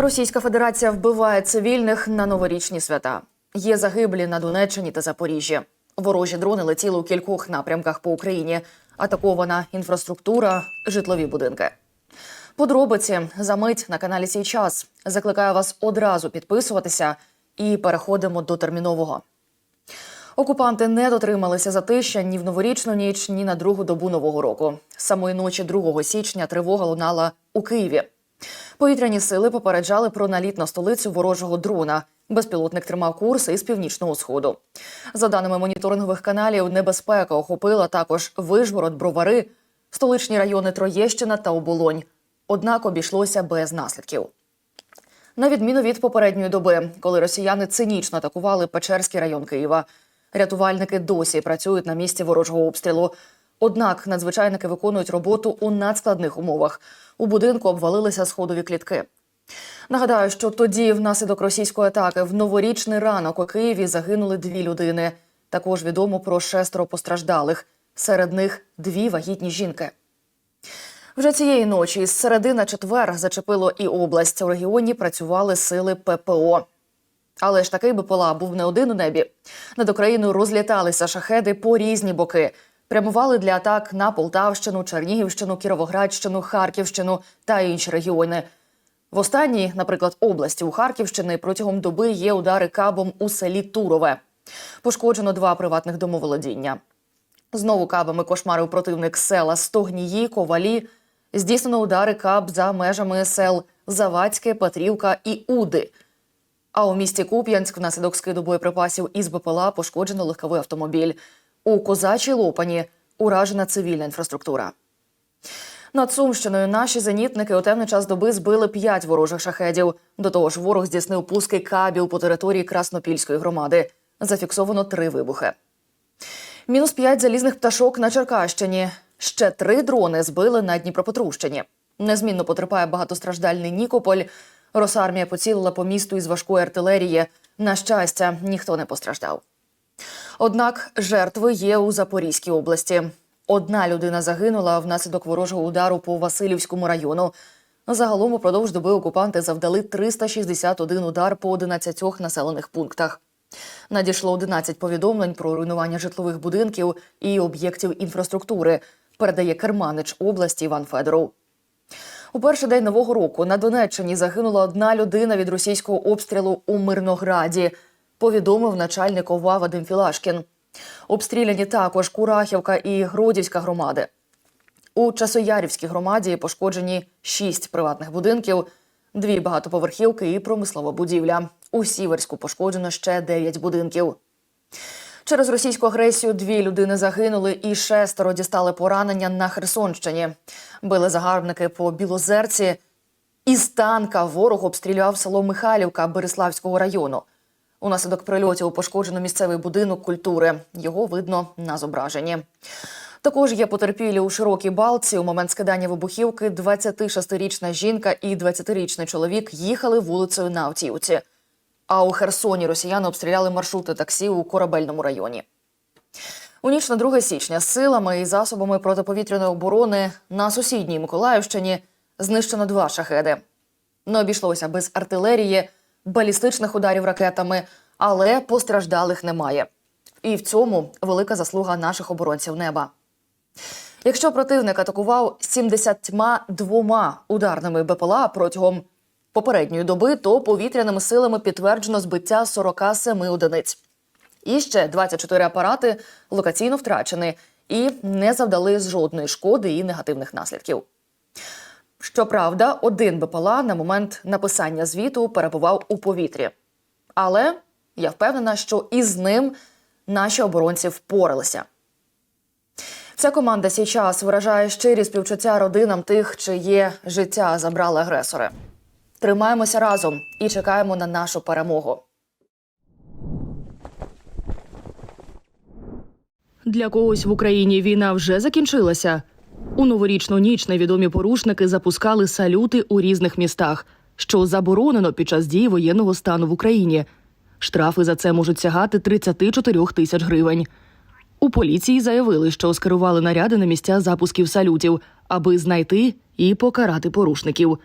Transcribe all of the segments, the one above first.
Російська Федерація вбиває цивільних на новорічні свята. Є загиблі на Донеччині та Запоріжжі. Ворожі дрони летіли у кількох напрямках по Україні. Атакована інфраструктура, житлові будинки. Подробиці за мить на каналі Сій час. Закликаю вас одразу підписуватися і переходимо до термінового. Окупанти не дотрималися затища ні в новорічну ніч, ні на другу добу нового року. Самої ночі 2 січня тривога лунала у Києві. Повітряні сили попереджали про наліт на столицю ворожого дрона. Безпілотник тримав курс із північного сходу. За даними моніторингових каналів, небезпека охопила також Вишгород, Бровари, столичні райони Троєщина та Оболонь. Однак обійшлося без наслідків. На відміну від попередньої доби, коли росіяни цинічно атакували Печерський район Києва. Рятувальники досі працюють на місці ворожого обстрілу. Однак надзвичайники виконують роботу у надскладних умовах. У будинку обвалилися сходові клітки. Нагадаю, що тоді, внаслідок російської атаки, в новорічний ранок у Києві загинули дві людини. Також відомо про шестеро постраждалих. Серед них дві вагітні жінки. Вже цієї ночі з середи на четвер зачепило і область. У регіоні працювали сили ППО. Але ж такий БПЛА був не один у небі. Над Україною розліталися шахеди по різні боки. Прямували для атак на Полтавщину, Чернігівщину, Кіровоградщину, Харківщину та інші регіони. В останній, наприклад, області у Харківщини протягом доби є удари кабом у селі Турове. Пошкоджено два приватних домоволодіння. Знову кабами кошмарив противник села Стогнії, Ковалі. Здійснено удари каб за межами сел Завадське, Петрівка і Уди. А у місті Куп'янськ внаслідок скиду боєприпасів із БПЛА пошкоджено легковий автомобіль. У Козачій Лопані уражена цивільна інфраструктура. Над Сумщиною наші зенітники у темний час доби збили п'ять ворожих шахедів. До того ж, ворог здійснив пуски кабів по території Краснопільської громади. Зафіксовано три вибухи. Мінус п'ять залізних пташок на Черкащині. Ще три дрони збили на Дніпропетровщині. Незмінно потерпає багатостраждальний Нікополь. Росармія поцілила по місту із важкої артилерії. На щастя, ніхто не постраждав. Однак жертви є у Запорізькій області. Одна людина загинула внаслідок ворожого удару по Васильівському району. Загалом упродовж доби окупанти завдали 361 удар по 11 населених пунктах. Надійшло 11 повідомлень про руйнування житлових будинків і об'єктів інфраструктури. Передає керманич області Іван Федоров. У перший день нового року на Донеччині загинула одна людина від російського обстрілу у Мирнограді. Повідомив начальник ОВА Вадим Філашкін. Обстріляні також Курахівка і Гродівська громади. У Часоярівській громаді пошкоджені шість приватних будинків, дві багатоповерхівки і промислова будівля. У Сіверську пошкоджено ще дев'ять будинків. Через російську агресію дві людини загинули і шестеро дістали поранення на Херсонщині. Били загарбники по Білозерці. Із танка ворог обстрілював село Михайлівка Береславського району. Унаслідок прильотів пошкоджено місцевий будинок культури. Його видно на зображенні. Також є потерпілі у широкій балці. У момент скидання вибухівки 26-річна жінка і 20-річний чоловік їхали вулицею на автівці. А у Херсоні росіяни обстріляли маршрути таксі у корабельному районі. У ніч на 2 січня силами і засобами протиповітряної оборони на сусідній Миколаївщині знищено два шахеди. Не обійшлося без артилерії, балістичних ударів ракетами, але постраждалих немає. І в цьому велика заслуга наших оборонців неба. Якщо противник атакував 72 ударними БПЛА протягом попередньої доби, то повітряними силами підтверджено збиття 47 одиниць. І ще 24 апарати локаційно втрачені і не завдали жодної шкоди і негативних наслідків. Щоправда, один БПЛА на момент написання звіту перебував у повітрі. Але я впевнена, що із ним наші оборонці впоралися. Ця команда сейчас виражає щирі співчуття родинам тих, чиє життя забрали агресори. Тримаємося разом і чекаємо на нашу перемогу. Для когось в Україні війна вже закінчилася. У новорічну ніч невідомі порушники запускали салюти у різних містах, що заборонено під час дії воєнного стану в Україні. Штрафи за це можуть сягати 34 тисяч гривень. У поліції заявили, що скерували наряди на місця запусків салютів, аби знайти і покарати порушників.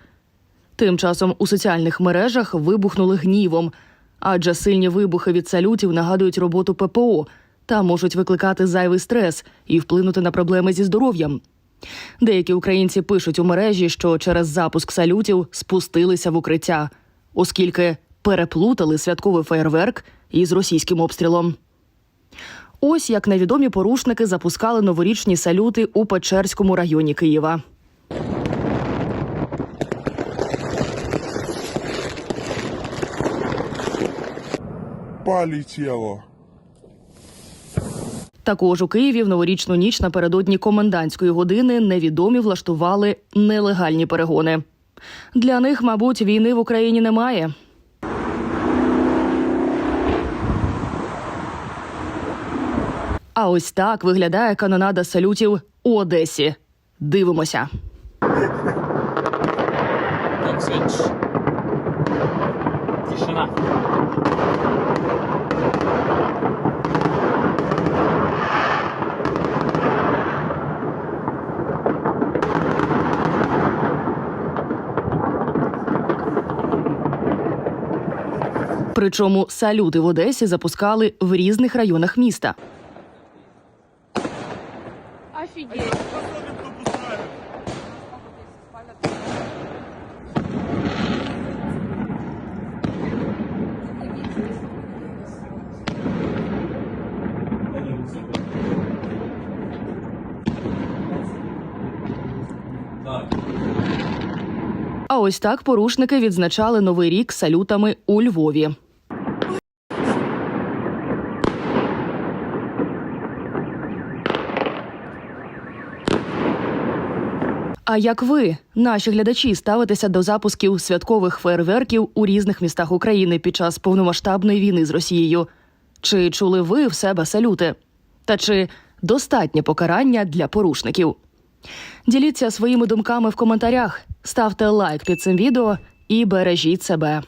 Тим часом у соціальних мережах вибухнули гнівом, адже сильні вибухи від салютів нагадують роботу ППО та можуть викликати зайвий стрес і вплинути на проблеми зі здоров'ям. Деякі українці пишуть у мережі, що через запуск салютів спустилися в укриття, оскільки переплутали святковий феєрверк із російським обстрілом. Ось як невідомі порушники запускали новорічні салюти у Печерському районі Києва. Полетело. Також у Києві в новорічну ніч напередодні комендантської години невідомі влаштували нелегальні перегони. Для них, мабуть, війни в Україні немає. А ось так виглядає канонада салютів у Одесі. Дивимося. Тишина. Причому салюти в Одесі запускали в різних районах міста. А ось так порушники відзначали новий рік салютами у Львові. А як ви, наші глядачі, ставитеся до запусків святкових фейерверків у різних містах України під час повномасштабної війни з Росією? Чи чули ви в себе салюти? Та чи достатнє покарання для порушників? Діліться своїми думками в коментарях, ставте лайк під цим відео і бережіть себе.